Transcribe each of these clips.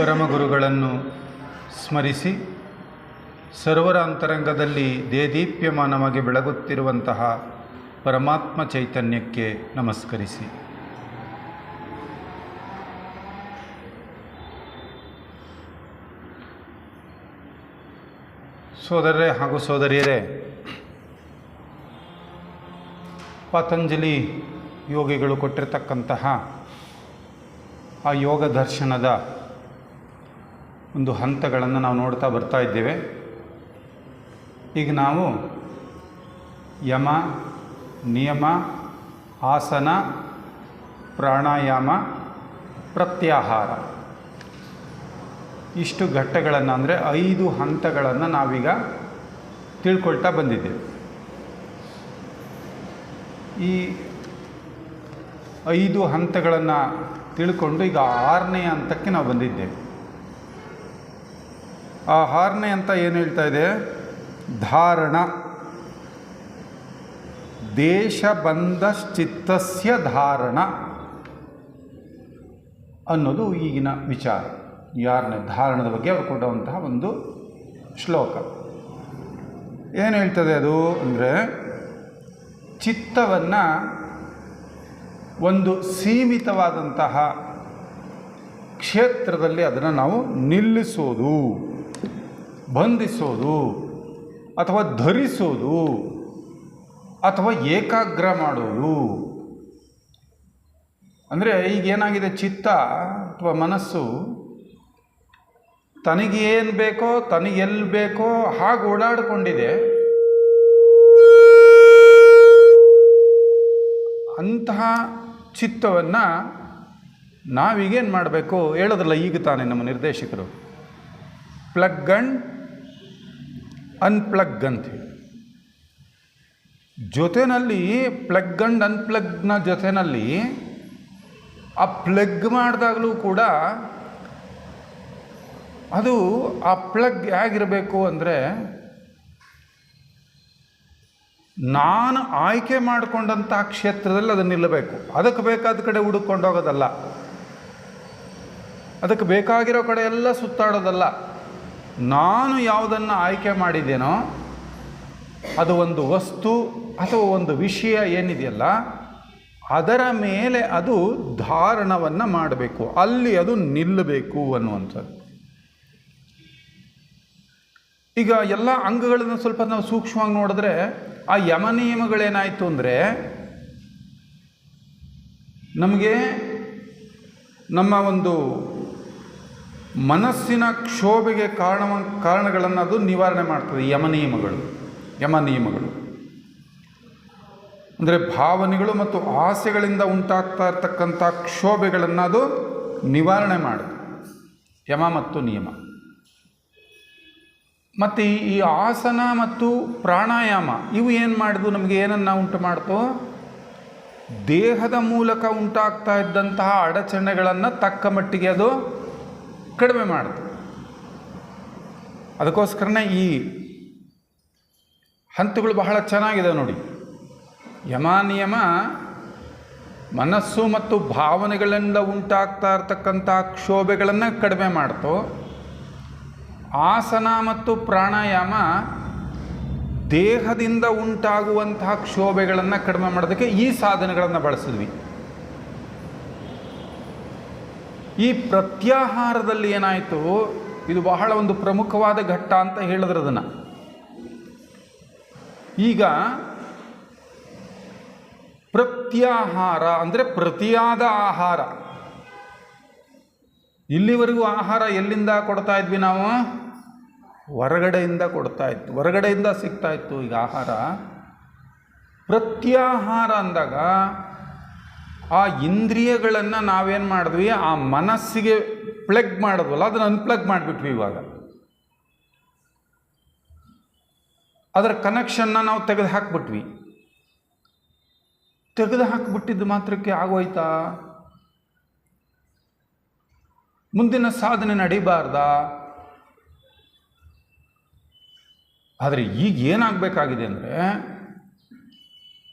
ಪರಮಗುರುಗಳನ್ನು ಸ್ಮರಿಸಿ ಸರ್ವರ ಅಂತರಂಗದಲ್ಲಿ ದೇದೀಪ್ಯಮಾನವಾಗಿ ಬೆಳಗುತ್ತಿರುವಂತಹ ಪರಮಾತ್ಮ ಚೈತನ್ಯಕ್ಕೆ ನಮಸ್ಕರಿಸಿ. ಸೋದರರೇ ಹಾಗೂ ಸೋದರಿಯರೇ, ಪತಂಜಲಿ ಯೋಗಿಗಳು ಕೊಟ್ಟಿರತಕ್ಕಂತಹ ಆ ಯೋಗ ದರ್ಶನದ ಒಂದು ಹಂತಗಳನ್ನು ನಾವು ನೋಡ್ತಾ ಬರ್ತಾ ಇದ್ದೇವೆ. ಈಗ ನಾವು ಯಮ, ನಿಯಮ, ಆಸನ, ಪ್ರಾಣಾಯಾಮ, ಪ್ರತ್ಯಾಹಾರ. ಇಷ್ಟು ಘಟ್ಟಗಳನ್ನು ಅಂದರೆ ಐದು ಹಂತಗಳನ್ನು ನಾವೀಗ ತಿಳ್ಕೊಳ್ತಾ ಬಂದಿದ್ದೇವೆ. ಈ ಐದು ಹಂತಗಳನ್ನು ತಿಳ್ಕೊಂಡು ಈಗ ಆರನೇ ಹಂತಕ್ಕೆ ನಾವು ಬಂದಿದ್ದೇವೆ. ಆ ಹಾರ್ನೆ ಅಂತ ಏನು ಹೇಳ್ತಾ ಇದೆ? ಧಾರಣ. ದೇಶಬಂಧಶ್ಚಿತ್ತಸ್ಯ ಧಾರಣ ಅನ್ನೋದು ಈಗಿನ ವಿಚಾರ. ಯಾರನ್ನ ಧಾರಣದ ಬಗ್ಗೆ ಅವರು ಕೊಡುವಂತಹ ಒಂದು ಶ್ಲೋಕ. ಏನು ಹೇಳ್ತದೆ ಅದು ಅಂದರೆ, ಚಿತ್ತವನ್ನು ಒಂದು ಸೀಮಿತವಾದಂತಹ ಕ್ಷೇತ್ರದಲ್ಲಿ ಅದನ್ನು ನಾವು ನಿಲ್ಲಿಸೋದು. ಬಂಧಿಸೋದು ಅಥವಾ ಧರಿಸೋದು ಅಥವಾ ಏಕಾಗ್ರ ಮಾಡೋದು. ಅಂದರೆ ಈಗ ಏನಾಗಿದೆ? ಚಿತ್ತ ಅಥವಾ ಮನಸ್ಸು ತನಗೇನು ಬೇಕೋ ತನಗೆಲ್ಲಿ ಬೇಕೋ ಹಾಗೆ ಓಡಾಡಿಕೊಂಡಿದೆ. ಅಂತಹ ಚಿತ್ತವನ್ನು ನಾವೀಗೇನು ಮಾಡಬೇಕು? ಹೇಳೋದ್ರಲ್ಲ ಈಗ ತಾನೇ ನಮ್ಮ ನಿರ್ದೇಶಕರು. ಪ್ಲಗ್ ಅಂಡ್ ಅನ್ಪ್ಲಗ್ ಅಂತ ಹೇಳಿ. ಜೊತೆಯಲ್ಲಿ ಪ್ಲಗ್ ಅಂಡ್ ಅನ್ಪ್ಲಗ್ನ ಜೊತೆಯಲ್ಲಿ ಆ ಪ್ಲಗ್ ಮಾಡಿದಾಗಲೂ ಕೂಡ ಅದು ಆ ಪ್ಲಗ್ ಹೇಗಿರಬೇಕು ಅಂದರೆ ನಾನು ಆಯ್ಕೆ ಮಾಡಿಕೊಂಡಂಥ ಕ್ಷೇತ್ರದಲ್ಲಿ ಅದನ್ನು ನಿಲ್ಲಬೇಕು. ಅದಕ್ಕೆ ಬೇಕಾದ ಕಡೆ ಹುಡುಕೊಂಡು ಹೋಗೋದಲ್ಲ. ಅದಕ್ಕೆ ಬೇಕಾಗಿರೋ ಕಡೆ ಎಲ್ಲ ಸುತ್ತಾಡೋದಲ್ಲ. ನಾನು ಯಾವುದನ್ನು ಆಯ್ಕೆ ಮಾಡಿದ್ದೇನೋ, ಅದು ಒಂದು ವಸ್ತು ಅಥವಾ ಒಂದು ವಿಷಯ ಏನಿದೆಯಲ್ಲ, ಅದರ ಮೇಲೆ ಅದು ಧಾರಣವನ್ನು ಮಾಡಬೇಕು. ಅಲ್ಲಿ ಅದು ನಿಲ್ಲಬೇಕು ಅನ್ನುವಂಥದ್ದು. ಈಗ ಎಲ್ಲ ಅಂಗಗಳನ್ನು ಸ್ವಲ್ಪ ನಾವು ಸೂಕ್ಷ್ಮವಾಗಿ ನೋಡಿದ್ರೆ, ಆ ಯಮ ನಿಯಮಗಳೇನಾಯಿತು ಅಂದರೆ, ನಮಗೆ ನಮ್ಮ ಒಂದು ಮನಸ್ಸಿನ ಕ್ಷೋಭೆಗೆ ಕಾರಣ ಕಾರಣಗಳನ್ನು ಅದು ನಿವಾರಣೆ ಮಾಡ್ತದೆ ಯಮ ನಿಯಮಗಳು ಯಮ ನಿಯಮಗಳು ಅಂದರೆ ಭಾವನೆಗಳು ಮತ್ತು ಆಸೆಗಳಿಂದ ಉಂಟಾಗ್ತಾ ಇರ್ತಕ್ಕಂಥ ಕ್ಷೋಭೆಗಳನ್ನು ಅದು ನಿವಾರಣೆ ಮಾಡುತ್ತೆ ಯಮ ಮತ್ತು ನಿಯಮ. ಮತ್ತು ಈ ಆಸನ ಮತ್ತು ಪ್ರಾಣಾಯಾಮ, ಇವು ಏನು ಮಾಡಿದ್ವು ನಮಗೆ ಏನನ್ನು ಉಂಟು ಮಾಡ್ತು? ದೇಹದ ಮೂಲಕ ಉಂಟಾಗ್ತಾ ಇದ್ದಂತಹ ಅಡಚಣೆಗಳನ್ನು ತಕ್ಕ ಮಟ್ಟಿಗೆ ಅದು ಕಡಿಮೆ ಮಾಡಿತು ಅದಕ್ಕೋಸ್ಕರನೇ ಈ ಹಂತಗಳು ಬಹಳ ಚೆನ್ನಾಗಿದೆ ನೋಡಿ. ಯಮ ನಿಯಮ ಮನಸ್ಸು ಮತ್ತು ಭಾವನೆಗಳಿಂದ ಉಂಟಾಗ್ತಾ ಇರ್ತಕ್ಕಂಥ ಕ್ಷೋಭೆಗಳನ್ನು ಕಡಿಮೆ ಮಾಡ್ತು. ಆಸನ ಮತ್ತು ಪ್ರಾಣಾಯಾಮ ದೇಹದಿಂದ ಉಂಟಾಗುವಂತಹ ಕ್ಷೋಭೆಗಳನ್ನು ಕಡಿಮೆ ಮಾಡೋದಕ್ಕೆ ಈ ಸಾಧನಗಳನ್ನು ಬಳಸಿದ್ವಿ. ಈ ಪ್ರತ್ಯಾಹಾರದಲ್ಲಿ ಏನಾಯಿತು? ಇದು ಬಹಳ ಒಂದು ಪ್ರಮುಖವಾದ ಘಟ್ಟ ಅಂತ ಹೇಳಿದ್ರು ಅದನ್ನು. ಈಗ ಪ್ರತ್ಯಾಹಾರ ಅಂದರೆ ಪ್ರತಿಯಾದ ಆಹಾರ. ಇಲ್ಲಿವರೆಗೂ ಆಹಾರ ಎಲ್ಲಿಂದ ಕೊಡ್ತಾ ಇದ್ವಿ ನಾವು? ಹೊರಗಡೆಯಿಂದ ಕೊಡ್ತಾ ಇತ್ತು. ಹೊರಗಡೆಯಿಂದ ಸಿಗ್ತಾ ಇತ್ತು ಈಗ ಆಹಾರ. ಪ್ರತ್ಯಾಹಾರ ಅಂದಾಗ ಆ ಇಂದ್ರಿಯಗಳನ್ನು ನಾವೇನು ಮಾಡಿದ್ವಿ? ಆ ಮನಸ್ಸಿಗೆ ಪ್ಲಗ್ ಮಾಡಿದ್ವಲ್ಲ, ಅದನ್ನು ಅನ್ಪ್ಲಗ್ ಮಾಡಿಬಿಟ್ವಿ ಇವಾಗ. ಅದರ ಕನೆಕ್ಷನ್ನ ನಾವು ತೆಗೆದು ಹಾಕ್ಬಿಟ್ವಿ. ತೆಗೆದು ಹಾಕಿಬಿಟ್ಟಿದ್ದು ಮಾತ್ರಕ್ಕೆ ಆಗೋಯ್ತಾ? ಮುಂದಿನ ಸಾಧನೆ ನಡಿಬಾರ್ದಾ? ಆದರೆ ಈಗ ಏನಾಗಬೇಕಾಗಿದೆ ಅಂದರೆ,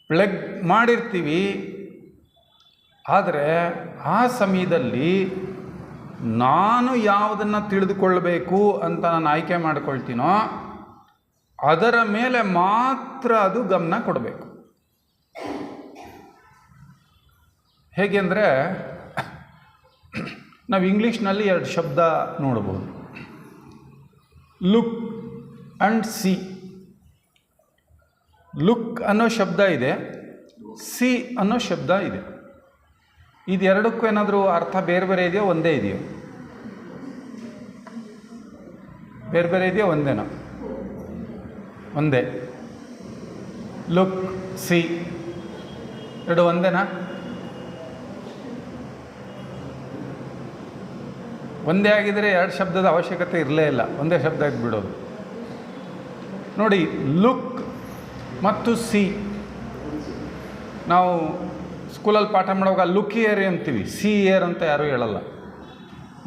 ಪ್ಲಗ್ ಮಾಡಿರ್ತೀವಿ ಆದರೆ ಆ ಸಮಯದಲ್ಲಿ ನಾನು ಯಾವುದನ್ನು ತಿಳಿದುಕೊಳ್ಳಬೇಕು ಅಂತ ನಾನು ಆಯ್ಕೆ ಮಾಡ್ಕೊಳ್ತೀನೋ, ಅದರ ಮೇಲೆ ಮಾತ್ರ ಅದು ಗಮನ ಕೊಡಬೇಕು. ಹೇಗೆಂದರೆ ನಾವು ಇಂಗ್ಲೀಷ್ನಲ್ಲಿ ಎರಡು ಶಬ್ದ ನೋಡ್ಬೋದು. Look and C. ಲುಕ್ ಅನ್ನೋ ಶಬ್ದ ಇದೆ, ಸಿ ಅನ್ನೋ ಶಬ್ದ ಇದೆ. ಇದೆರಡಕ್ಕೂ ಏನಾದರೂ ಅರ್ಥ ಬೇರೆ ಬೇರೆ ಇದೆಯೋ ಒಂದೇ ಇದೆಯೋ? ಬೇರೆ ಬೇರೆ ಇದೆಯೋ ಒಂದೇನೋ? ಒಂದೇ. ಲುಕ್ ಸಿ ಎರಡು ಒಂದೇನಾ? ಒಂದೇ ಆಗಿದರೆ ಎರಡು ಶಬ್ದದ ಅವಶ್ಯಕತೆ ಇರಲೇ ಇಲ್ಲ. ಒಂದೇ ಶಬ್ದ ಆಗಿಬಿಡೋದು ನೋಡಿ ಲುಕ್ ಮತ್ತು ಸಿ ನಾವು ಸ್ಕೂಲಲ್ಲಿ ಪಾಠ ಮಾಡುವಾಗ ಲುಕ್ ಇಯರ್ ಅಂತೀವಿ ಸಿ ಇಯರ್ ಅಂತ ಯಾರೂ ಹೇಳಲ್ಲ.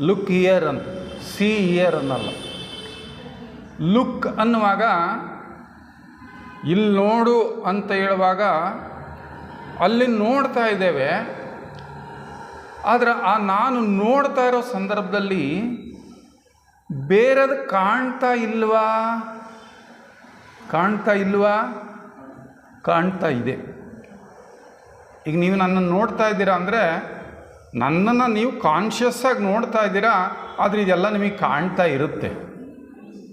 ಲುಕ್ ಇಯರ್ ಅಂತ ಸಿ ಇಯರ್ ಅನ್ನಲ್ಲ. ಲುಕ್ ಅನ್ನುವಾಗ ಇಲ್ಲಿ ನೋಡು ಅಂತ ಹೇಳುವಾಗ ಅಲ್ಲಿ ನೋಡ್ತಾ ಇದ್ದೇವೆ. ಆದರೆ ಆ ನಾನು ನೋಡ್ತಾ ಇರೋ ಸಂದರ್ಭದಲ್ಲಿ ಬೇರೆದು ಕಾಣ್ತಾ ಇಲ್ವಾ? ಕಾಣ್ತಾ ಇಲ್ವಾ? ಕಾಣ್ತಾ ಇದೆ. ಈಗ ನೀವು ನನ್ನನ್ನು ನೋಡ್ತಾ ಇದ್ದೀರಾ ಅಂದರೆ ನನ್ನನ್ನು ನೀವು ಕಾನ್ಷಿಯಸ್ಸಾಗಿ ನೋಡ್ತಾ ಇದ್ದೀರಾ, ಆದರೆ ಇದೆಲ್ಲ ನಿಮಗೆ ಕಾಣ್ತಾ ಇರುತ್ತೆ.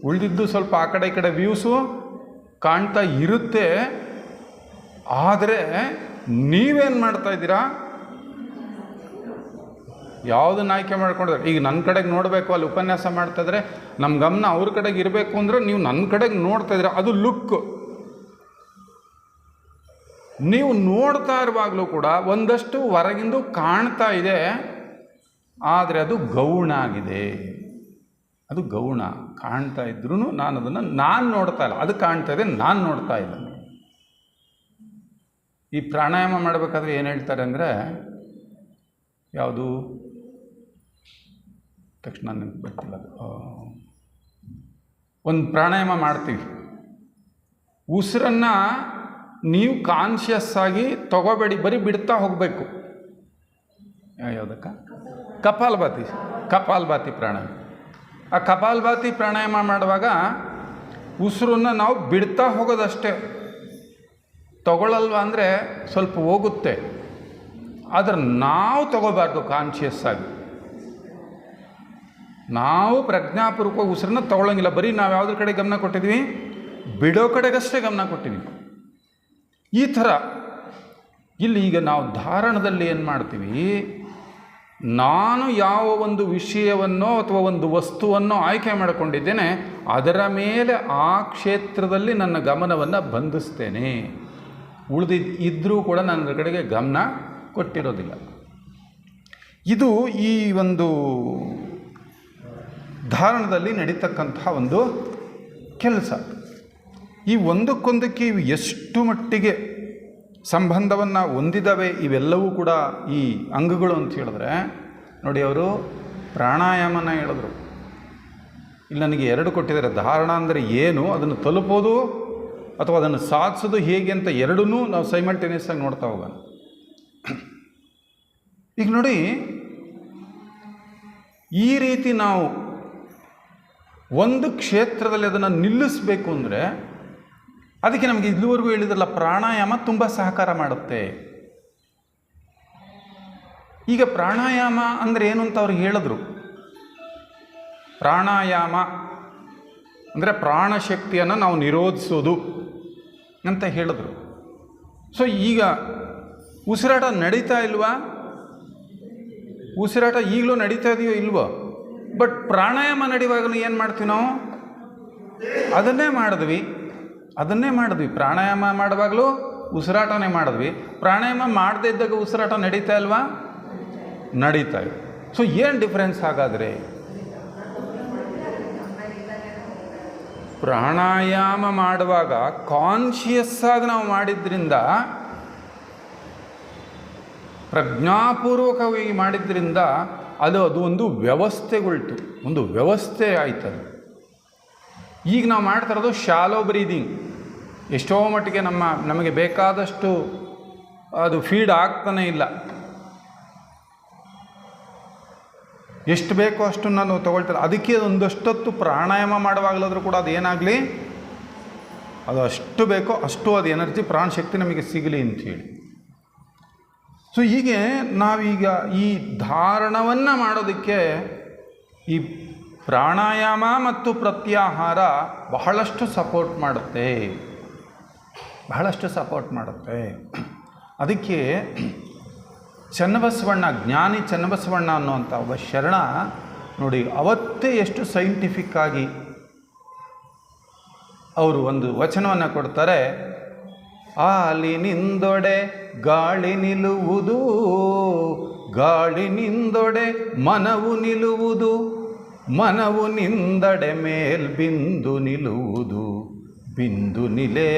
ಉಳಿದಿದ್ದು ಸ್ವಲ್ಪ ಆ ಕಡೆ ಈ ಕಡೆ ವ್ಯೂಸು ಕಾಣ್ತಾ ಇರುತ್ತೆ. ಆದರೆ ನೀವೇನು ಮಾಡ್ತಾ ಇದ್ದೀರಾ? ಯಾವುದನ್ನ ಆಯ್ಕೆ ಮಾಡ್ಕೊಂಡ್ರೆ ಈಗ ನನ್ನ ಕಡೆಗೆ ನೋಡಬೇಕು, ಅಲ್ಲಿ ಉಪನ್ಯಾಸ ಮಾಡ್ತಾ ಇದ್ರೆ ನಮ್ಮ ಗಮನ ಅವ್ರ ಕಡೆಗೆ ಇರಬೇಕು ಅಂದರೆ ನೀವು ನನ್ನ ಕಡೆಗೆ ನೋಡ್ತಾ ಇದ್ದೀರಾ. ಅದು ಲುಕ್ ನೀವು ನೋಡ್ತಾ ಇರುವಾಗಲೂ ಕೂಡ ಒಂದಷ್ಟು ಹೊರಗಿಂದು ಕಾಣ್ತಾ ಇದೆ, ಆದರೆ ಅದು ಗೌಣ ಆಗಿದೆ. ಅದು ಗೌಣ ಕಾಣ್ತಾ ಇದ್ರೂ ನಾನು ಅದನ್ನು ನಾನು ನೋಡ್ತಾ ಇಲ್ಲ. ಅದು ಕಾಣ್ತಾ ಇದೆ, ನಾನು ನೋಡ್ತಾ ಇಲ್ಲ. ಈ ಪ್ರಾಣಾಯಾಮ ಮಾಡಬೇಕಾದ್ರೆ ಏನು ಹೇಳ್ತಾರೆ ಅಂದರೆ, ಯಾವುದು? ತಕ್ಷಣ ನೆನಪು ಬರ್ತಿಲ್ಲ ಒಂದು ಪ್ರಾಣಾಯಾಮ ಮಾಡ್ತೀವಿ. ಉಸಿರನ್ನು ನೀವು ಕಾನ್ಷಿಯಸ್ ಆಗಿ ತಗೋಬೇಡಿ, ಬರೀ ಬಿಡ್ತಾ ಹೋಗಬೇಕು. ಯಾವುದಕ್ಕ? ಕಪಾಲಭಾತಿ ಕಪಾಲಭಾತಿ ಪ್ರಾಣಾಯಾಮ. ಆ ಕಪಾಲಭಾತಿ ಪ್ರಾಣಾಯಾಮ ಮಾಡುವಾಗ ಉಸಿರನ್ನು ನಾವು ಬಿಡ್ತಾ ಹೋಗೋದಷ್ಟೇ. ತಗೊಳ್ಳಲ್ವ ಅಂದರೆ ಸ್ವಲ್ಪ ಹೋಗುತ್ತೆ. ಆದರೆ ನಾವು ತಗೋಬಾರ್ದು ಕಾನ್ಷಿಯಸ್ ಆಗಿ. ನಾವು ಪ್ರಜ್ಞಾಪೂರ್ವಕ ಉಸಿರನ್ನ ತಗೊಳ್ಳೋಂಗಿಲ್ಲ ಬರೀ ನಾವು ಯಾವುದ್ರ ಕಡೆ ಗಮನ ಕೊಟ್ಟಿದ್ವಿ? ಬಿಡೋ ಕಡೆಗಷ್ಟೇ ಗಮನ ಕೊಟ್ಟಿದ್ವಿ. ಈ ಥರ. ಇಲ್ಲಿ ಈಗ ನಾವು ಧಾರಣದಲ್ಲಿ ಏನು ಮಾಡ್ತೀವಿ? ನಾನು ಯಾವ ಒಂದು ವಿಷಯವನ್ನೋ ಅಥವಾ ಒಂದು ವಸ್ತುವನ್ನೋ ಆಯ್ಕೆ ಮಾಡಿಕೊಂಡಿದ್ದೇನೆ, ಅದರ ಮೇಲೆ ಆ ಕ್ಷೇತ್ರದಲ್ಲಿ ನನ್ನ ಗಮನವನ್ನು ಬಂಧಿಸ್ತೇನೆ. ಉಳಿದಿದ್ದ ಇದ್ದರೂ ಕೂಡ ನನ್ನ ಕಡೆಗೆ ಗಮನ ಕೊಟ್ಟಿರೋದಿಲ್ಲ. ಇದು ಈ ಒಂದು ಧಾರಣದಲ್ಲಿ ನಡೀತಕ್ಕಂತಹ ಒಂದು ಕೆಲಸ. ಈ ಒಂದಕ್ಕೊಂದಕ್ಕೆ ಇವು ಎಷ್ಟು ಮಟ್ಟಿಗೆ ಸಂಬಂಧವನ್ನು ಹೊಂದಿದವೆ, ಇವೆಲ್ಲವೂ ಕೂಡ ಈ ಅಂಗಗಳು ಅಂತ ಹೇಳಿದ್ರೆ, ನೋಡಿ ಅವರು ಪ್ರಾಣಾಯಾಮನ ಹೇಳಿದ್ರು. ಇಲ್ಲಿ ನನಗೆ ಎರಡು ಕೊಟ್ಟಿದ್ದಾರೆ. ಧಾರಣ ಅಂದರೆ ಏನು, ಅದನ್ನು ತಲುಪೋದು ಅಥವಾ ಅದನ್ನು ಸಾಧಿಸೋದು ಹೇಗೆ ಅಂತ ಎರಡೂ ನಾವು ಸೈಮಲ್ಟೇನಿಯಸ್ ಆಗಿ ನೋಡ್ತಾ ಹೋಗೋಣ. ಈಗ ನೋಡಿ, ಈ ರೀತಿ ನಾವು ಒಂದು ಕ್ಷೇತ್ರದಲ್ಲಿ ಅದನ್ನು ನಿಲ್ಲಿಸಬೇಕು ಅಂದರೆ ಅದಕ್ಕೆ ನಮಗೆ ಇಲ್ಲಿವರೆಗೂ ಹೇಳಿದ್ರಲ್ಲ, ಪ್ರಾಣಾಯಾಮ ತುಂಬ ಸಹಕಾರ ಮಾಡುತ್ತೆ. ಈಗ ಪ್ರಾಣಾಯಾಮ ಅಂದರೆ ಏನು ಅಂತ ಅವ್ರು ಹೇಳಿದ್ರು. ಪ್ರಾಣಾಯಾಮ ಅಂದರೆ ಪ್ರಾಣಶಕ್ತಿಯನ್ನು ನಾವು ನಿರೋಧಿಸೋದು ಅಂತ ಹೇಳಿದ್ರು. ಸೊ ಈಗ ಉಸಿರಾಟ ನಡೀತಾ ಇಲ್ವಾ? ಉಸಿರಾಟ ಈಗಲೂ ನಡೀತಾ ಇದೆಯೋ ಇಲ್ವೋ? ಬಟ್ ಪ್ರಾಣಾಯಾಮ ನಡೆಯುವಾಗಲೂ ಏನು ಮಾಡ್ತೀವಿ ನಾವು? ಅದನ್ನೇ ಮಾಡಿದ್ವಿ. ಅದನ್ನೇ ಮಾಡಿದ್ವಿ. ಪ್ರಾಣಾಯಾಮ ಮಾಡುವಾಗಲೂ ಉಸಿರಾಟನೇ ಮಾಡಿದ್ವಿ. ಪ್ರಾಣಾಯಾಮ ಮಾಡದೇ ಇದ್ದಾಗ ಉಸಿರಾಟ ನಡೀತಾ ಅಲ್ವಾ ನಡೀತಾ ಇದೆ ಸೊ ಏನು ಡಿಫ್ರೆನ್ಸ್ ಹಾಗಾದರೆ? ಪ್ರಾಣಾಯಾಮ ಮಾಡುವಾಗ ಕಾನ್ಷಿಯಸ್ ಆಗಿ ನಾವು ಮಾಡಿದ್ರಿಂದ ಪ್ರಜ್ಞಾಪೂರ್ವಕವಾಗಿ ಮಾಡಿದ್ರಿಂದ ಅದು ಅದು ಒಂದು ವ್ಯವಸ್ಥೆಗೊಳ್ತು. ಒಂದು ವ್ಯವಸ್ಥೆ ಆಯ್ತದು. ಈಗ ನಾವು ಮಾಡ್ತಾ ಇರೋದು ಶಾಲೋ ಬ್ರೀದಿಂಗ್ ಎಷ್ಟೋ ಮಟ್ಟಿಗೆ ನಮ್ಮ, ನಮಗೆ ಬೇಕಾದಷ್ಟು ಅದು ಫೀಡ್ ಆಗ್ತಾನೇ ಇಲ್ಲ. ಎಷ್ಟು ಬೇಕೋ ಅಷ್ಟು ನಾನು ತಗೊಳ್ತಾರೆ. ಅದಕ್ಕೆ ಒಂದಷ್ಟೊತ್ತು ಪ್ರಾಣಾಯಾಮ ಮಾಡುವಾಗಲಾದರೂ ಕೂಡ ಅದು ಏನಾಗಲಿ, ಅದು ಅಷ್ಟು ಬೇಕೋ ಅಷ್ಟು ಅದು ಎನರ್ಜಿ ಪ್ರಾಣಶಕ್ತಿ ನಮಗೆ ಸಿಗಲಿ ಅಂಥೇಳಿ ಸೊ ಹೀಗೆ ನಾವೀಗ ಈ ಧಾರಣವನ್ನು ಮಾಡೋದಕ್ಕೆ ಈ ಪ್ರಾಣಾಯಾಮ ಮತ್ತು ಪ್ರತ್ಯಾಹಾರ ಬಹಳಷ್ಟು ಸಪೋರ್ಟ್ ಮಾಡುತ್ತೆ. ಬಹಳಷ್ಟು ಸಪೋರ್ಟ್ ಮಾಡುತ್ತೆ. ಅದಕ್ಕೆ ಚನ್ನಬಸವಣ್ಣ, ಜ್ಞಾನಿ ಚನ್ನಬಸವಣ್ಣ ಅನ್ನುವಂಥ ಒಬ್ಬ ಶರಣ ನೋಡಿ, ಅವತ್ತೇ ಎಷ್ಟು ಸೈಂಟಿಫಿಕ್ ಆಗಿ ಅವರು ಒಂದು ವಚನವನ್ನು ಕೊಡ್ತಾರೆ. ಆಲಿನಿಂದೊಡೆ ಗಾಳಿ ನಿಲ್ಲುವುದು, ಗಾಳಿ ನಿಂದೊಡೆ ಮನವು ನಿಲ್ಲುವುದು, ಮನವು ನಿಂದಡೆ ಮೇಲ್ಬಿಂದು ನಿಲ್ಲುವುದು. ಬಿಂದು ನಿಲೆ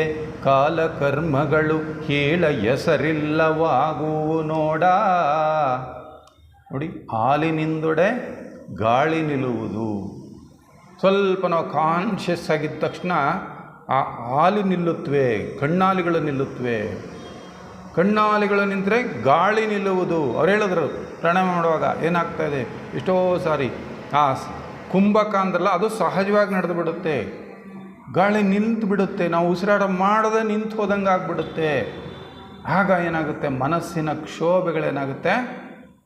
ಕಾಲಕರ್ಮಗಳು ಹೇಳ ಹೆಸರಿಲ್ಲವಾಗುವು ನೋಡ. ನೋಡಿ, ಹಾಲಿನಿಂದೊಡೆ ಗಾಳಿ ನಿಲ್ಲುವುದು. ಸ್ವಲ್ಪ ನಾವು ಕಾನ್ಷಿಯಸ್ ಆಗಿದ್ದ ತಕ್ಷಣ ಆ ಹಾಲಿ ನಿಲ್ಲುತ್ತವೆ ಕಣ್ಣಾಲಿಗಳು ನಿಲ್ಲುತ್ತವೆ ಕಣ್ಣಾಲಿಗಳು ನಿಂತರೆ ಗಾಳಿ ನಿಲ್ಲುವುದು. ಅವ್ರು ಹೇಳಿದ್ರು ಪ್ರಾಣಾಯಾಮ ಮಾಡುವಾಗ ಏನಾಗ್ತಾಯಿದೆ ಎಷ್ಟೋ ಸಾರಿ. ಆ ಕುಂಭಕ ಅಂದ್ರಲ್ಲ, ಅದು ಸಹಜವಾಗಿ ನಡೆದು ಬಿಡುತ್ತೆ. ಗಾಳಿ ನಿಂತು ಬಿಡುತ್ತೆ, ನಾವು ಉಸಿರಾಟ ಮಾಡದೆ ನಿಂತು ಹೋದಂಗೆ ಆಗಿಬಿಡುತ್ತೆ. ಆಗ ಏನಾಗುತ್ತೆ? ಮನಸ್ಸಿನ ಕ್ಷೋಭೆಗಳೇನಾಗುತ್ತೆ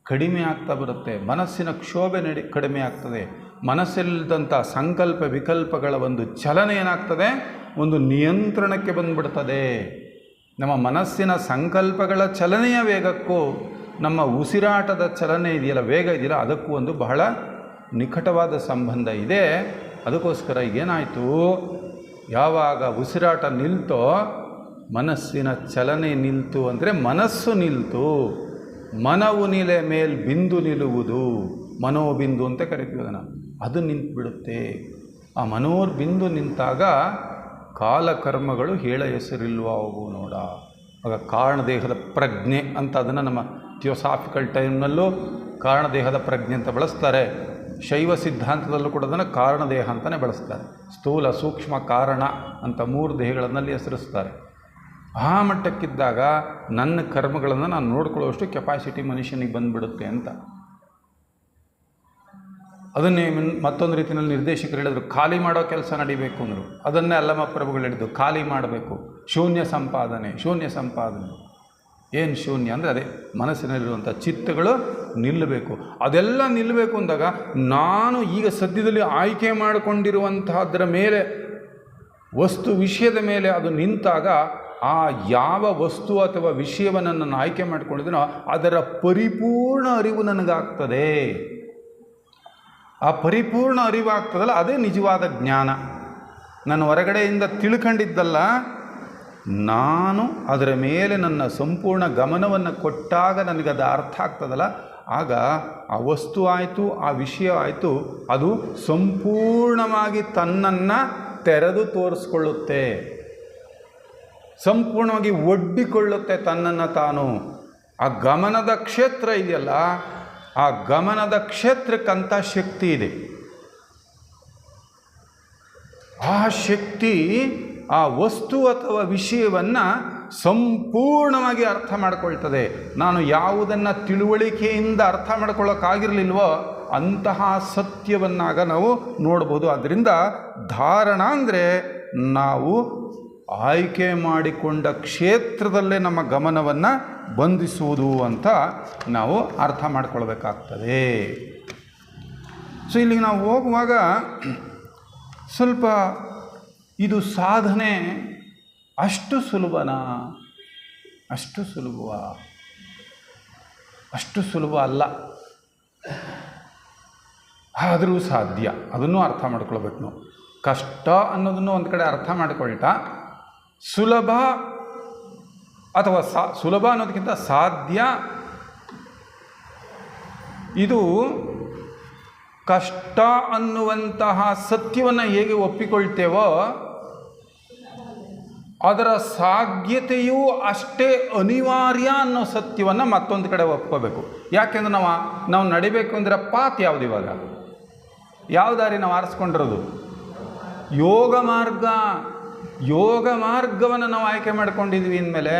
ಕಡಿಮೆ ಆಗ್ತಾ ಬರುತ್ತೆ. ಮನಸ್ಸಿನ ಕ್ಷೋಭೆ ನಡಿ, ಕಡಿಮೆ ಆಗ್ತದೆ. ಮನಸ್ಸಿಲ್ಲದಂಥ ಸಂಕಲ್ಪ ವಿಕಲ್ಪಗಳ ಒಂದು ಚಲನೆ ಏನಾಗ್ತದೆ? ಒಂದು ನಿಯಂತ್ರಣಕ್ಕೆ ಬಂದ್ಬಿಡ್ತದೆ. ನಮ್ಮ ಮನಸ್ಸಿನ ಸಂಕಲ್ಪಗಳ ಚಲನೆಯ ವೇಗಕ್ಕೂ, ನಮ್ಮ ಉಸಿರಾಟದ ಚಲನೆ ಇದೆಯಲ್ಲ, ವೇಗ ಇದೆಯಲ್ಲ, ಅದಕ್ಕೂ ಒಂದು ಬಹಳ ನಿಕಟವಾದ ಸಂಬಂಧ ಇದೆ. ಅದಕ್ಕೋಸ್ಕರ ಏನಾಯಿತು? ಯಾವಾಗ ಉಸಿರಾಟ ನಿಲ್ತೋ ಮನಸ್ಸಿನ ಚಲನೆ ನಿಲ್ತು ಅಂದರೆ ಮನಸ್ಸು ನಿಲ್ತು, ಮನವು ನಿಲೆ ಮೇಲ್ ಬಿಂದು ನಿಲ್ಲುವುದು, ಮನೋಬಿಂದು ಅಂತ ಕರಿತೀವಿ ಅದನ್ನು. ಅದು ನಿಂತುಬಿಡುತ್ತೆ. ಆ ಮನೋರ್ಬಿಂದು ನಿಂತಾಗ ಕಾಲಕರ್ಮಗಳು ಹೇಳ ಹೆಸರಿಲ್ವ ಅವು ನೋಡ. ಆಗ ಕಾರಣದೇಹದ ಪ್ರಜ್ಞೆ ಅಂತ ಅದನ್ನು ನಮ್ಮ ಥಿಯೋಸಾಫಿಕಲ್ ಟೈಮ್ನಲ್ಲೂ ಕಾರಣದೇಹದ ಪ್ರಜ್ಞೆ ಅಂತ ಬಳಸ್ತಾರೆ. ಶೈವ ಸಿದ್ಧಾಂತದಲ್ಲೂ ಕೂಡ ಅದನ್ನು ಕಾರಣದೇಹ ಅಂತಲೇ ಬಳಸ್ತಾರೆ. ಸ್ಥೂಲ ಸೂಕ್ಷ್ಮ ಕಾರಣ ಅಂತ ಮೂರು ದೇಹಗಳನ್ನಲ್ಲಿ ಹೆಸರಿಸ್ತಾರೆ. ಆ ಮಟ್ಟಕ್ಕಿದ್ದಾಗ ನನ್ನ ಕರ್ಮಗಳನ್ನು ನಾನು ನೋಡ್ಕೊಳ್ಳೋಷ್ಟು ಕೆಪಾಸಿಟಿ ಮನುಷ್ಯನಿಗೆ ಬಂದುಬಿಡುತ್ತೆ ಅಂತ. ಅದನ್ನೇ ಮತ್ತೊಂದು ರೀತಿಯಲ್ಲಿ ನಿರ್ದೇಶಕರು ಹೇಳಿದ್ರು, ಖಾಲಿ ಮಾಡೋ ಕೆಲಸ ನಡಿಬೇಕು ಅಂದರು. ಅದನ್ನೇ ಅಲ್ಲಮ್ಮ ಪ್ರಭುಗಳು ಹೇಳಿದ್ದು ಖಾಲಿ ಮಾಡಬೇಕು. ಶೂನ್ಯ ಸಂಪಾದನೆ ಶೂನ್ಯ ಸಂಪಾದನೆ. ಏನು ಶೂನ್ಯ ಅಂದರೆ ಅದೇ ಮನಸ್ಸಿನಲ್ಲಿರುವಂಥ ಚಿತ್ತಗಳು ನಿಲ್ಲಬೇಕು. ಅದೆಲ್ಲ ನಿಲ್ಲಬೇಕು ಅಂದಾಗ ನಾನು ಈಗ ಸದ್ಯದಲ್ಲಿ ಆಯ್ಕೆ ಮಾಡಿಕೊಂಡಿರುವಂತಹದ್ರ ಮೇಲೆ, ವಸ್ತು ವಿಷಯದ ಮೇಲೆ ಅದು ನಿಂತಾಗ ಆ ಯಾವ ವಸ್ತು ಅಥವಾ ವಿಷಯವನ್ನು ನಾನು ಆಯ್ಕೆ ಮಾಡಿಕೊಂಡಿದ್ದೀನೋ ಅದರ ಪರಿಪೂರ್ಣ ಅರಿವು ನನಗಾಗ್ತದೆ. ಆ ಪರಿಪೂರ್ಣ ಅರಿವಾಗ್ತದಲ್ಲ, ಅದೇ ನಿಜವಾದ ಜ್ಞಾನ. ನಾನು ಹೊರಗಡೆಯಿಂದ ತಿಳ್ಕೊಂಡಿದ್ದಲ್ಲ ನಾನು ಅದರ ಮೇಲೆ ನನ್ನ ಸಂಪೂರ್ಣ ಗಮನವನ್ನು ಕೊಟ್ಟಾಗ ನನಗೆ ಅದು ಅರ್ಥ ಆಗ್ತದಲ್ಲ? ಆಗ ಆ ವಸ್ತು ಆಯಿತು, ಆ ವಿಷಯ ಆಯಿತು, ಅದು ಸಂಪೂರ್ಣವಾಗಿ ತನ್ನನ್ನು ತೆರೆದು ತೋರಿಸ್ಕೊಳ್ಳುತ್ತೆ. ಸಂಪೂರ್ಣವಾಗಿ ಒಡ್ಡಿಕೊಳ್ಳುತ್ತೆ ತನ್ನನ್ನು ತಾನು. ಆ ಗಮನದ ಕ್ಷೇತ್ರ ಇದೆಯಲ್ಲ? ಆ ಗಮನದ ಕ್ಷೇತ್ರಕ್ಕಂಥ ಶಕ್ತಿ ಇದೆ. ಆ ಶಕ್ತಿ ಆ ವಸ್ತು ಅಥವಾ ವಿಷಯವನ್ನು ಸಂಪೂರ್ಣವಾಗಿ ಅರ್ಥ ಮಾಡಿಕೊಳ್ತದೆ. ನಾನು ಯಾವುದನ್ನು ತಿಳುವಳಿಕೆಯಿಂದ ಅರ್ಥ ಮಾಡ್ಕೊಳ್ಳೋಕ್ಕಾಗಿರಲಿಲ್ವೋ ಅಂತಹ ಸತ್ಯವನ್ನಾಗ ನಾವು ನೋಡ್ಬೋದು. ಅದರಿಂದ ಧಾರಣ ಅಂದರೆ ನಾವು ಆಯ್ಕೆ ಮಾಡಿಕೊಂಡ ಕ್ಷೇತ್ರದಲ್ಲೇ ನಮ್ಮ ಗಮನವನ್ನು ಬಂಧಿಸುವುದು ಅಂತ ನಾವು ಅರ್ಥ ಮಾಡ್ಕೊಳ್ಬೇಕಾಗ್ತದೆ. ಸೊ ಇಲ್ಲಿಗೆ ನಾವು ಹೋಗುವಾಗ ಸ್ವಲ್ಪ ಇದು ಸಾಧನೆ ಅಷ್ಟು ಸುಲಭನಾ? ಅಷ್ಟು ಸುಲಭವ? ಅಷ್ಟು ಸುಲಭ ಅಲ್ಲ. ಆದರೂ ಸಾಧ್ಯ. ಅದನ್ನು ಅರ್ಥ ಮಾಡ್ಕೊಳ್ಬೇಕು ನಾವು. ಕಷ್ಟ ಅನ್ನೋದನ್ನು ಒಂದು ಕಡೆ ಅರ್ಥ ಮಾಡಿಕೊಳ್ತಾ, ಸುಲಭ ಅಥವಾ ಸಾ, ಸುಲಭ ಅನ್ನೋದಕ್ಕಿಂತ ಸಾಧ್ಯ ಇದು ಕಷ್ಟ ಅನ್ನುವಂತಹ ಸತ್ಯವನ್ನು ಹೇಗೆ ಒಪ್ಪಿಕೊಳ್ತೇವೋ ಅದರ ಸಾಧ್ಯತೆಯು ಅಷ್ಟೇ ಅನಿವಾರ್ಯ ಅನ್ನೋ ಸತ್ಯವನ್ನು ಮತ್ತೊಂದು ಕಡೆ ಒಪ್ಕೋಬೇಕು. ಯಾಕೆಂದ್ರೆ ನಾವು ನಾವು ನಡಿಬೇಕು ಅಂದರೆ ಪಾತ್ ಯಾವುದು ಇವಾಗ? ಯಾವ ದಾರಿ ನಾವು ಆರಿಸ್ಕೊಂಡಿರೋದು? ಯೋಗ ಮಾರ್ಗ. ಯೋಗ ಮಾರ್ಗವನ್ನು ನಾವು ಆಯ್ಕೆ ಮಾಡ್ಕೊಂಡಿದ್ವಿ ಅಂದಮೇಲೆ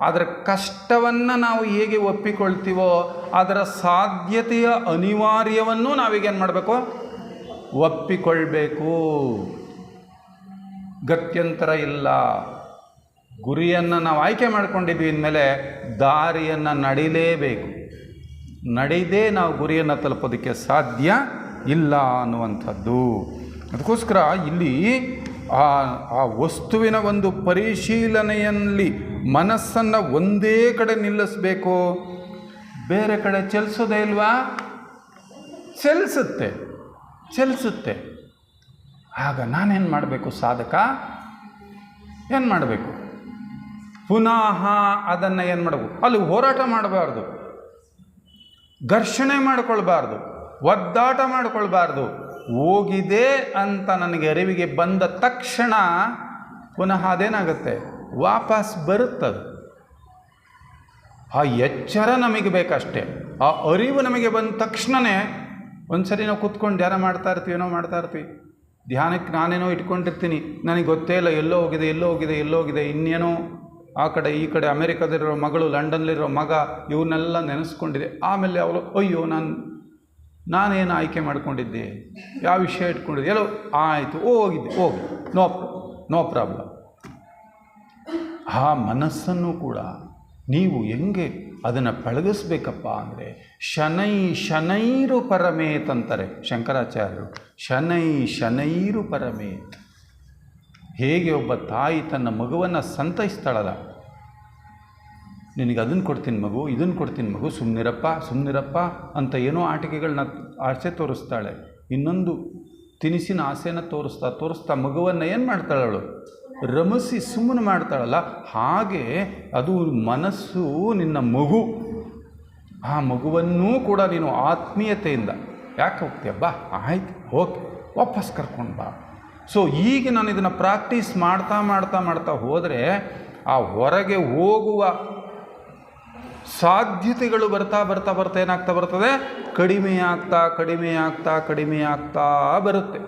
ಅದರ ಕಷ್ಟವನ್ನು ನಾವು ಹೇಗೆ ಒಪ್ಪಿಕೊಳ್ತೀವೋ ಅದರ ಸಾಧ್ಯತೆಯ ಅನಿವಾರ್ಯವನ್ನು ನಾವೀಗೇನು ಮಾಡಬೇಕು? ಒಪ್ಪಿಕೊಳ್ಬೇಕು. ಗತ್ಯಂತರ ಇಲ್ಲ. ಗುರಿಯನ್ನು ನಾವು ಆಯ್ಕೆ ಮಾಡ್ಕೊಂಡಿದ್ವಿ ಅಂದಮೇಲೆ ದಾರಿಯನ್ನು ನಡಿಲೇಬೇಕು. ನಡೆಯದೇ ನಾವು ಗುರಿಯನ್ನು ತಲುಪೋದಕ್ಕೆ ಸಾಧ್ಯ ಇಲ್ಲ ಅನ್ನುವಂಥದ್ದು. ಅದಕ್ಕೋಸ್ಕರ ಇಲ್ಲಿ ಆ ಆ ವಸ್ತುವಿನ ಒಂದು ಪರಿಶೀಲನೆಯಲ್ಲಿ ಮನಸ್ಸನ್ನು ಒಂದೇ ಕಡೆ ನಿಲ್ಲಿಸಬೇಕು. ಬೇರೆ ಕಡೆ ಚಲಿಸೋದೇ ಇಲ್ವಾ? ಚಲಿಸುತ್ತೆ. ಚಲಿಸುತ್ತೆ. ಆಗ ನಾನೇನು ಮಾಡಬೇಕು ಸಾಧಕ? ಏನು ಮಾಡಬೇಕು? ಪುನಃ ಅದನ್ನು ಏನು ಮಾಡಬೇಕು? ಅಲ್ಲಿ ಹೋರಾಟ ಮಾಡಬಾರ್ದು. ಘರ್ಷಣೆ ಮಾಡಿಕೊಳ್ಬಾರ್ದು. ಒದ್ದಾಟ ಮಾಡಿಕೊಳ್ಬಾರ್ದು. ಹೋಗಿದೆ ಅಂತ ನನಗೆ ಅರಿವಿಗೆ ಬಂದ ತಕ್ಷಣ ಪುನಃ ಅದೇನಾಗುತ್ತೆ? ವಾಪಸ್ ಬರುತ್ತದು. ಆ ಎಚ್ಚರ ನಮಗೆ ಬೇಕಷ್ಟೇ. ಆ ಅರಿವು ನಮಗೆ ಬಂದ ತಕ್ಷಣವೇ ಒಂದು ಸರಿ ನಾವು ಕೂತ್ಕೊಂಡು ಧ್ಯಾನ ಮಾಡ್ತಾ ಇರ್ತೀವಿ, ಏನೋ ಮಾಡ್ತಾ ಇರ್ತೀವಿ. ಧ್ಯಾನಕ್ಕೆ ನಾನೇನೋ ಇಟ್ಕೊಂಡಿರ್ತೀನಿ. ನನಗೆ ಗೊತ್ತೇ ಇಲ್ಲ, ಎಲ್ಲೋ ಹೋಗಿದೆ ಎಲ್ಲೋ ಹೋಗಿದೆ ಎಲ್ಲೋ ಹೋಗಿದೆ. ಇನ್ನೇನೋ ಆ ಕಡೆ, ಈ ಕಡೆ ಅಮೇರಿಕಾದಲ್ಲಿರೋ ಮಗಳು ಲಂಡನ್ಲಿರೋ ಮಗ, ಇವನ್ನೆಲ್ಲ ನೆನೆಸ್ಕೊಂಡಿದೆ. ಆಮೇಲೆ ಅವಳು, ಅಯ್ಯೋ, ನಾನು, ನಾನೇನು ಆಯ್ಕೆ ಮಾಡ್ಕೊಂಡಿದ್ದೆ? ಯಾವ ವಿಷಯ ಇಟ್ಕೊಂಡಿದ್ದೆ? ಎಲ್ಲೋ ಆಯಿತು, ಹೋಗಿದ್ದೆ, ಹೋಗಿ. No no problem. ಆ ಮನಸ್ಸನ್ನು ಕೂಡ ನೀವು ಹೆಂಗೆ ಅದನ್ನು ಪಳಗಿಸ್ಬೇಕಪ್ಪ ಅಂದರೆ ಶನೈ ಶನೈರು ಪರಮೇತ್ ಅಂತಾರೆ ಶಂಕರಾಚಾರ್ಯರು. ಶನೈ ಶನೈರು ಪರಮೇತ್. ಹೇಗೆ ಒಬ್ಬ ತಾಯಿ ತನ್ನ ಮಗುವನ್ನು ಸಂತೈಸ್ತಾಳಲ್ಲ. ನಿನಗೆ ಅದನ್ನು ಕೊಡ್ತೀನಿ ಮಗು ಇದನ್ನು ಕೊಡ್ತೀನಿ ಮಗು ಸುಮ್ಮನಿರಪ್ಪ ಸುಮ್ಮನಿರಪ್ಪ ಅಂತ ಏನೋ ಆಟಿಕೆಗಳನ್ನ ಆಸೆ ತೋರಿಸ್ತಾಳೆ. ಇನ್ನೊಂದು ತಿನಿಸಿನ ಆಸೆನ ತೋರಿಸ್ತಾ ತೋರಿಸ್ತಾ ಮಗುವನ್ನು ಏನು ಮಾಡ್ತಾಳೆ ಅವಳು? ರಮಿಸಿ ಸುಮ್ಮನೆ ಮಾಡ್ತಾಳಲ್ಲ? ಹಾಗೆ ಅದು ಮನಸ್ಸು ನಿನ್ನ ಮಗು. ಆ ಮಗುವನ್ನೂ ಕೂಡ ನೀನು ಆತ್ಮೀಯತೆಯಿಂದ. ಯಾಕೆ ಹೋಗ್ತೀಯ? ಬಾ, ಆಯ್ತು ಓಕೆ ವಾಪಸ್ ಕರ್ಕೊಂಡು ಬಾ. ಸೊ ಈಗ ನಾನು ಇದನ್ನು ಪ್ರಾಕ್ಟೀಸ್ ಮಾಡ್ತಾ ಮಾಡ್ತಾ ಮಾಡ್ತಾ ಹೋದರೆ ಆ ಹೊರಗೆ ಹೋಗುವ ಸಾಧ್ಯತೆಗಳು ಬರ್ತಾ ಬರ್ತಾ ಬರ್ತಾ ಏನಾಗ್ತಾ ಬರ್ತದೆ? ಕಡಿಮೆ ಆಗ್ತಾ ಕಡಿಮೆ ಆಗ್ತಾ ಕಡಿಮೆ ಆಗ್ತಾ ಬರುತ್ತೆ.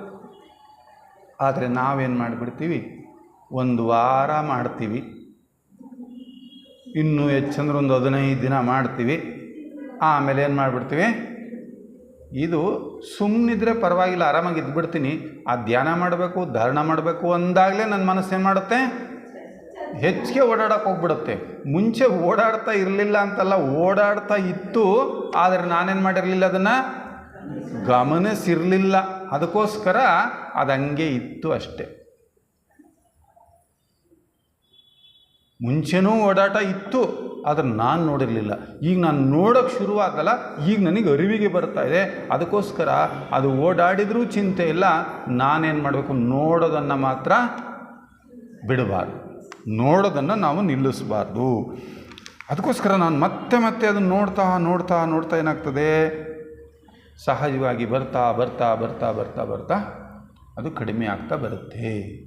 ಆದರೆ ನಾವೇನು ಮಾಡಿಬಿಡ್ತೀವಿ? ಒಂದು ವಾರ ಮಾಡ್ತೀವಿ. ಇನ್ನೂ ಹೆಚ್ಚಂದ್ರೆ ಒಂದು ಹದಿನೈದು ದಿನ ಮಾಡ್ತೀವಿ. ಆಮೇಲೆ ಏನು ಮಾಡಿಬಿಡ್ತೀವಿ? ಇದು ಸುಮ್ಮನಿದ್ರೆ ಪರವಾಗಿಲ್ಲ, ಆರಾಮಾಗಿ ಇದ್ಬಿಡ್ತೀನಿ. ಆ ಧ್ಯಾನ ಮಾಡಬೇಕು, ಧಾರಣ ಮಾಡಬೇಕು ಅಂದಾಗಲೇ ನನ್ನ ಮನಸ್ಸು ಏನು ಮಾಡುತ್ತೆ? ಹೆಚ್ಚಿಗೆ ಓಡಾಡಕ್ಕೆ ಹೋಗ್ಬಿಡುತ್ತೆ. ಮುಂಚೆ ಓಡಾಡ್ತಾ ಇರಲಿಲ್ಲ ಅಂತಲ್ಲ ಓಡಾಡ್ತಾ ಇತ್ತು, ಆದರೆ ನಾನೇನು ಮಾಡಿರಲಿಲ್ಲ ಅದನ್ನು? ಗಮನಿಸಿರಲಿಲ್ಲ. ಅದಕ್ಕೋಸ್ಕರ ಅದು ಹಂಗೆ ಇತ್ತು ಅಷ್ಟೆ. ಮುಂಚೆನೂ ಓಡಾಟ ಇತ್ತು, ಆದರೆ ನಾನು ನೋಡಿರಲಿಲ್ಲ. ಈಗ ನಾನು ನೋಡೋಕ್ಕೆ ಶುರುವಾಗಲ್ಲ ಈಗ ನನಗೆ ಅರಿವಿಗೆ ಬರ್ತಾ ಇದೆ. ಅದಕ್ಕೋಸ್ಕರ ಅದು ಓಡಾಡಿದರೂ ಚಿಂತೆ ಇಲ್ಲ, ನಾನೇನು ಮಾಡಬೇಕು ನೋಡೋದನ್ನು ಮಾತ್ರ ಬಿಡಬಾರ್ದು. ನೋಡೋದನ್ನು ನಾವು ನಿಲ್ಲಿಸಬಾರ್ದು. ಅದಕ್ಕೋಸ್ಕರ ನಾನು ಮತ್ತೆ ಮತ್ತೆ ಅದನ್ನು ನೋಡ್ತಾ ನೋಡ್ತಾ ನೋಡ್ತಾ ಏನಾಗ್ತದೆ? ಸಹಜವಾಗಿ ಬರ್ತಾ ಬರ್ತಾ ಬರ್ತಾ ಬರ್ತಾ ಬರ್ತಾ ಅದು ಕಡಿಮೆ ಆಗ್ತಾ ಬರುತ್ತೆ.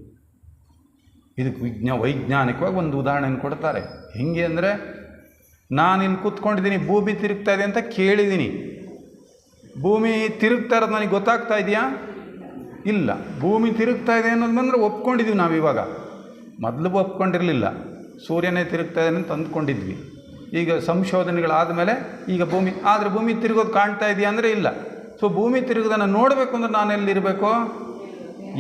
ಇದಕ್ಕೆ ವಿಜ್ಞ, ವೈಜ್ಞಾನಿಕವಾಗಿ ಒಂದು ಉದಾಹರಣೆಯನ್ನು ಕೊಡ್ತಾರೆ. ಹೇಗೆ ಅಂದರೆ, ನಾನು ಇಲ್ಲಿ ಕೂತ್ಕೊಂಡಿದ್ದೀನಿ, ಭೂಮಿ ತಿರುಗ್ತಾ ಇದೆ ಅಂತ ಕೇಳಿದ್ದೀನಿ. ಭೂಮಿ ತಿರುಗ್ತಾ ಇರೋದು ನನಗೆ ಗೊತ್ತಾಗ್ತಾ ಇದೆಯಾ? ಇಲ್ಲ. ಭೂಮಿ ತಿರುಗ್ತಾ ಇದೆ ಅನ್ನೋದು ಬಂದರೆ ಒಪ್ಕೊಂಡಿದ್ದೀವಿ ನಾವು ಇವಾಗ. ಮೊದಲು ಒಪ್ಕೊಂಡಿರಲಿಲ್ಲ. ಸೂರ್ಯನೇ ತಿರುಗ್ತಾ ಅಂತ ಅಂದ್ಕೊಂಡಿದ್ವಿ. ಈಗ ಸಂಶೋಧನೆಗಳಾದ ಮೇಲೆ ಈಗ ಭೂಮಿ, ಆದರೆ ಭೂಮಿ ತಿರುಗೋದು ಕಾಣ್ತಾ ಇದೆಯಾ ಅಂದರೆ ಇಲ್ಲ. ಸೊ ಭೂಮಿ ತಿರುಗೋದನ್ನು ನೋಡಬೇಕು ಅಂದ್ರೆ ನಾನು ಎಲ್ಲಿರಬೇಕು?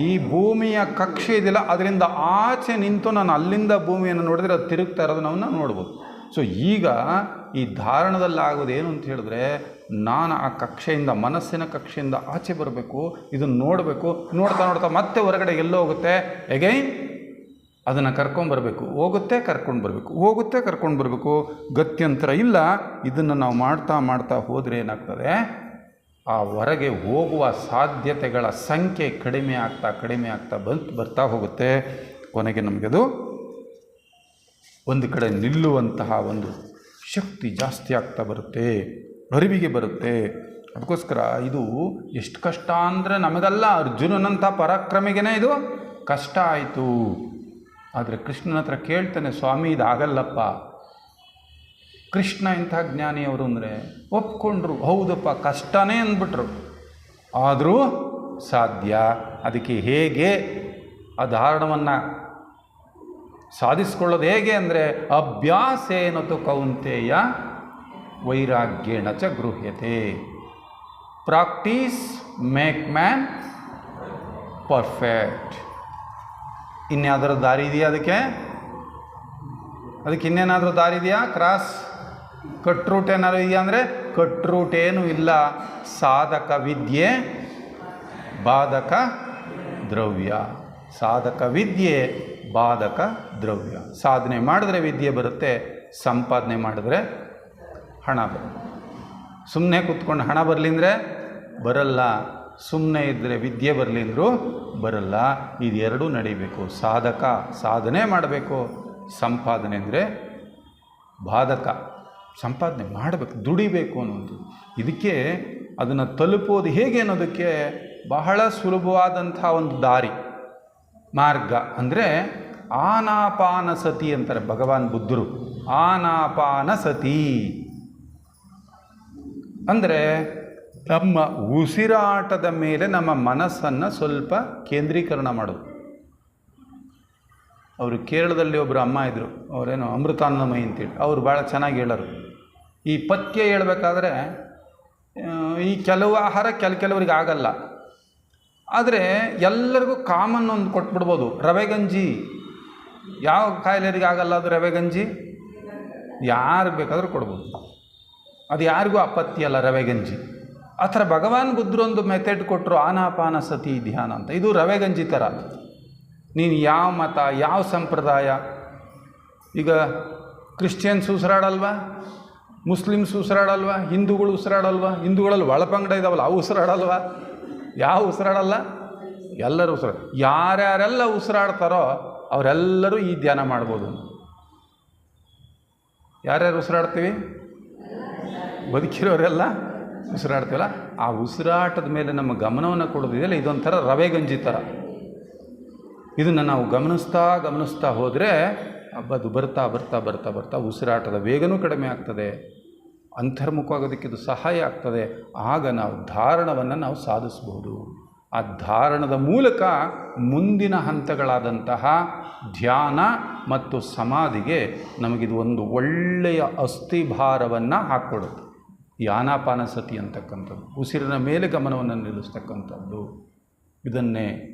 ಈ ಭೂಮಿಯ ಕಕ್ಷೆ ಇದೆಯಲ್ಲ, ಅದರಿಂದ ಆಚೆ ನಿಂತು ನಾನು ಅಲ್ಲಿಂದ ಭೂಮಿಯನ್ನು ನೋಡಿದ್ರೆ ಅದು ತಿರುಗ್ತಾ ಇರೋದು ನೋಡ್ಬೋದು. ಸೊ ಈಗ ಈ ಧಾರಣದಲ್ಲಿ ಆಗೋದು ಏನು ಅಂತ ಹೇಳಿದ್ರೆ, ನಾನು ಆ ಕಕ್ಷೆಯಿಂದ, ಮನಸ್ಸಿನ ಕಕ್ಷೆಯಿಂದ ಆಚೆ ಬರಬೇಕು, ಇದನ್ನು ನೋಡಬೇಕು, ನೋಡ್ತಾ ನೋಡ್ತಾ ಮತ್ತೆ ಹೊರಗಡೆ ಎಲ್ಲೋ ಹೋಗುತ್ತೆ ಎಗೈನ್ ಅದನ್ನು ಕರ್ಕೊಂಬರ್ಬೇಕು ಹೋಗುತ್ತೆ, ಕರ್ಕೊಂಡು ಬರಬೇಕು. ಹೋಗುತ್ತೆ, ಕರ್ಕೊಂಡು ಬರಬೇಕು. ಗತ್ಯಂತರ ಇಲ್ಲ. ಇದನ್ನು ನಾವು ಮಾಡ್ತಾ ಮಾಡ್ತಾ ಹೋದರೆ ಏನಾಗ್ತದೆ? ಆ ಹೊರಗೆ ಹೋಗುವ ಸಾಧ್ಯತೆಗಳ ಸಂಖ್ಯೆ ಕಡಿಮೆ ಆಗ್ತಾ ಕಡಿಮೆ ಆಗ್ತಾ ಬಂತು ಬರ್ತಾ ಹೋಗುತ್ತೆ. ಕೊನೆಗೆ ನಮಗದು ಒಂದು ಕಡೆ ನಿಲ್ಲುವಂತಹ ಒಂದು ಶಕ್ತಿ ಜಾಸ್ತಿ ಆಗ್ತಾ ಬರುತ್ತೆ. ಅರಿವಿಗೆ ಬರುತ್ತೆ. ಅದಕ್ಕೋಸ್ಕರ ಇದು ಎಷ್ಟು ಕಷ್ಟ ಅಂದರೆ ನಮಗಲ್ಲ. ಅರ್ಜುನನಂಥ ಪರಾಕ್ರಮಿಗೆನೇ ಇದು ಕಷ್ಟ ಆಯಿತು. ಆದರೆ ಕೃಷ್ಣನ ಹತ್ರ ಕೇಳ್ತಾನೆ, ಸ್ವಾಮಿ, ಇದಾಗಲ್ಲಪ್ಪ. ಕೃಷ್ಣ ಇಂಥ ಜ್ಞಾನಿಯವರು ಅಂದರೆ ಒಪ್ಕೊಂಡ್ರು, ಹೌದಪ್ಪ, ಕಷ್ಟನೇ ಅಂದ್ಬಿಟ್ರು. ಆದರೂ ಸಾಧ್ಯ. ಅದಕ್ಕೆ ಹೇಗೆ? ಆ ಧಾರಣವನ್ನು ಸಾಧಿಸ್ಕೊಳ್ಳೋದು ಹೇಗೆ ಅಂದರೆ, ಅಭ್ಯಾಸೇನತು ಕೌಂತೆಯ ವೈರಾಗ್ಯೇಣ ಚ ಗೃಹ್ಯತೆ. Practice, make man perfect. ಇನ್ಯಾವುದಾದ್ರು ದಾರಿ ಇದೆಯಾ ಅದಕ್ಕೆ? ಅದಕ್ಕೆ ಇನ್ನೇನಾದರೂ ದಾರಿ ಇದೆಯಾ? ಕ್ರಾಸ್ ಕಟ್ ರೂಟ್ ಏನಾದ್ರು ಇದೆಯಾ ಅಂದರೆ ಕಟ್ ರೂಟ್ ಏನೂ ಇಲ್ಲ. ಸಾಧಕ ವಿದ್ಯೆ, ಬಾಧಕ ದ್ರವ್ಯ. ಸಾಧಕ ವಿದ್ಯೆ, ಬಾಧಕ ದ್ರವ್ಯ. ಸಾಧನೆ ಮಾಡಿದ್ರೆ ವಿದ್ಯೆ ಬರುತ್ತೆ, ಸಂಪಾದನೆ ಮಾಡಿದ್ರೆ ಹಣ ಬರುತ್ತೆ. ಸುಮ್ಮನೆ ಕೂತ್ಕೊಂಡು ಹಣ ಬರಲಿ ಅಂದರೆ ಬರಲ್ಲ. ಸುಮ್ಮನೆ ಇದ್ದರೆ ವಿದ್ಯೆ ಬರಲಿ ಅಂದರೂ ಬರಲ್ಲ. ಇದೆರಡೂ ನಡಿಬೇಕು. ಸಾಧಕ ಸಾಧನೆ ಮಾಡಬೇಕು. ಸಂಪಾದನೆ ಅಂದರೆ ಬಾಧಕ. ಸಂಪಾದನೆ ಮಾಡಬೇಕು, ದುಡಿಬೇಕು ಅನ್ನೋದು ಇದಕ್ಕೆ ಅದನ್ನು ತಲುಪೋದು ಹೇಗೆ ಅನ್ನೋದಕ್ಕೆ ಬಹಳ ಸುಲಭವಾದಂಥ ಒಂದು ದಾರಿ. ಮಾರ್ಗ ಅಂದರೆ ಆನಾಪಾನ ಸತಿ ಅಂತಾರೆ ಭಗವಾನ್ ಬುದ್ಧರು. ಆನಾಪಾನ ಸತಿ. ಅಂದರೆ ನಮ್ಮ ಉಸಿರಾಟದ ಮೇಲೆ ನಮ್ಮ ಮನಸ್ಸನ್ನು ಸ್ವಲ್ಪ ಕೇಂದ್ರೀಕರಣ ಮಾಡೋದು. ಅವರು ಕೇರಳದಲ್ಲಿ ಒಬ್ಬರು ಅಮ್ಮ ಇದ್ದರು ಅವರೇನು ಅಮೃತಾನಂದಮಯಿ ಅಂತೇಳಿ ಅವರು ಭಾಳ ಚೆನ್ನಾಗಿ ಹೇಳೋರು. ಈ ಪಥ್ಯ ಹೇಳಬೇಕಾದ್ರೆ ಈ ಕೆಲವು ಆಹಾರ ಕೆಲ ಕೆಲವರಿಗೆ ಆಗಲ್ಲ. ಆದರೆ ಎಲ್ಲರಿಗೂ ಕಾಮನ್ ಒಂದು ಕೊಟ್ಬಿಡ್ಬೋದು. ರವೆ ಗಂಜಿ. ಯಾವ ಕಾಯಿಲೆರಿಗೆ ಆಗಲ್ಲ ಅದು ರವೆ ಗಂಜಿ? ಯಾರಿಗೆ ಬೇಕಾದರೂ ಕೊಡ್ಬೋದು. ಅದು ಯಾರಿಗೂ ಅಪತ್ಯ ಅಲ್ಲ ರವೆ ಗಂಜಿ. ಆ ಥರ ಭಗವಾನ್ ಬುದ್ಧರೊಂದು ಮೆಥಡ್ ಕೊಟ್ಟರು ಆನಾಪಾನ ಸತಿ ಧ್ಯಾನ ಅಂತ. ಇದು ರವೆ ಗಂಜಿ ಥರ. ನೀನು ಯಾವ ಮತ, ಯಾವ ಸಂಪ್ರದಾಯ? ಈಗ ಕ್ರಿಶ್ಚಿಯನ್ಸ್ ಉಸಿರಾಡಲ್ವಾ? ಮುಸ್ಲಿಮ್ಸ್ ಉಸಿರಾಡಲ್ವಾ? ಹಿಂದೂಗಳು ಉಸಿರಾಡಲ್ವಾ? ಹಿಂದೂಗಳಲ್ಲಿ ಒಳಪಂಗಡ ಇದಾವಲ್ಲ, ಅವು ಉಸಿರಾಡಲ್ವಾ? ಯಾವ ಉಸಿರಾಡಲ್ಲ? ಎಲ್ಲರೂ ಯಾರು ಯಾರ್ಯಾರೆಲ್ಲ ಉಸಿರಾಡ್ತಾರೋ ಅವರೆಲ್ಲರೂ ಈ ಧ್ಯಾನ ಮಾಡ್ಬೋದು. ಯಾರ್ಯಾರು ಉಸಿರಾಡ್ತೀವಿ? ಬದುಕಿರೋರೆಲ್ಲ? ಉಸಿರಾಡ್ತೀವಲ್ಲ, ಆ ಉಸಿರಾಟದ ಮೇಲೆ ನಮ್ಮ ಗಮನವನ್ನು ಕೊಡೋದಿದೆಯಲ್ಲ ಇದೊಂಥರ ರವೆ ಗಂಜಿ ಥರ ಇದನ್ನು ನಾವು ಗಮನಿಸ್ತಾ ಗಮನಿಸ್ತಾ ಹೋದರೆ ಅದು ಬರ್ತಾ ಬರ್ತಾ ಬರ್ತಾ ಬರ್ತಾ ಉಸಿರಾಟದ ವೇಗನೂ ಕಡಿಮೆ ಆಗ್ತದೆ. ಅಂತರ್ಮುಖವಾಗೋದಕ್ಕೆ ಇದು ಸಹಾಯ ಆಗ್ತದೆ. ಆಗ ನಾವು ಧಾರಣವನ್ನು ನಾವು ಸಾಧಿಸ್ಬೋದು ಆ ಧಾರಣದ ಮೂಲಕ ಮುಂದಿನ ಹಂತಗಳಾದಂತಹ ಧ್ಯಾನ ಮತ್ತು ಸಮಾಧಿಗೆ ನಮಗಿದು ಒಂದು ಒಳ್ಳೆಯ ಅಸ್ಥಿಭಾರವನ್ನು ಹಾಕ್ಕೊಡುತ್ತೆ. ಈ ಆನಾಪಾನಸತಿ ಅಂತಕ್ಕಂಥದ್ದು. ಉಸಿರಿನ ಮೇಲೆ ಗಮನವನ್ನು ನಿಲ್ಲಿಸ್ತಕ್ಕಂಥದ್ದು. ಇದನ್ನೇ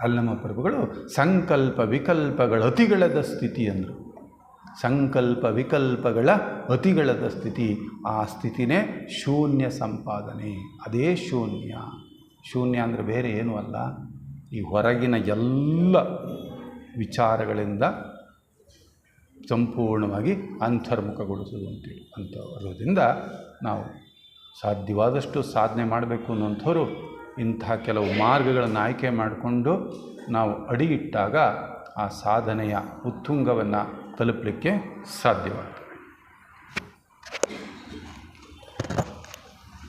ಅಲ್ಲಮ್ಮ ಪ್ರಭುಗಳು ಸಂಕಲ್ಪ ವಿಕಲ್ಪಗಳ ಅತಿಗಳದ ಸ್ಥಿತಿ ಅಂದರು. ಸಂಕಲ್ಪ ವಿಕಲ್ಪಗಳ ಅತಿಗಳದ ಸ್ಥಿತಿ. ಆ ಸ್ಥಿತಿನೇ ಶೂನ್ಯ ಸಂಪಾದನೆ. ಅದೇ ಶೂನ್ಯ. ಶೂನ್ಯ ಅಂದರೆ ಬೇರೆ ಏನೂ ಅಲ್ಲ. ಈ ಹೊರಗಿನ ಎಲ್ಲ ವಿಚಾರಗಳಿಂದ ಸಂಪೂರ್ಣವಾಗಿ ಅಂತರ್ಮುಖಗೊಳಿಸುವಂತೇಳಿ ಅಂತ ಇರೋದ್ರಿಂದ ನಾವು ಸಾಧ್ಯವಾದಷ್ಟು ಸಾಧನೆ ಮಾಡಬೇಕು ಅನ್ನೋಂಥವ್ರು ಇಂಥ ಕೆಲವು ಮಾರ್ಗಗಳನ್ನು ಆಯ್ಕೆ ಮಾಡಿಕೊಂಡು ನಾವು ಅಡಿಗಿಟ್ಟಾಗ ಆ ಸಾಧನೆಯ ಉತ್ತುಂಗವನ್ನು ತಲುಪಲಿಕ್ಕೆ ಸಾಧ್ಯವಾಗ್ತದೆ.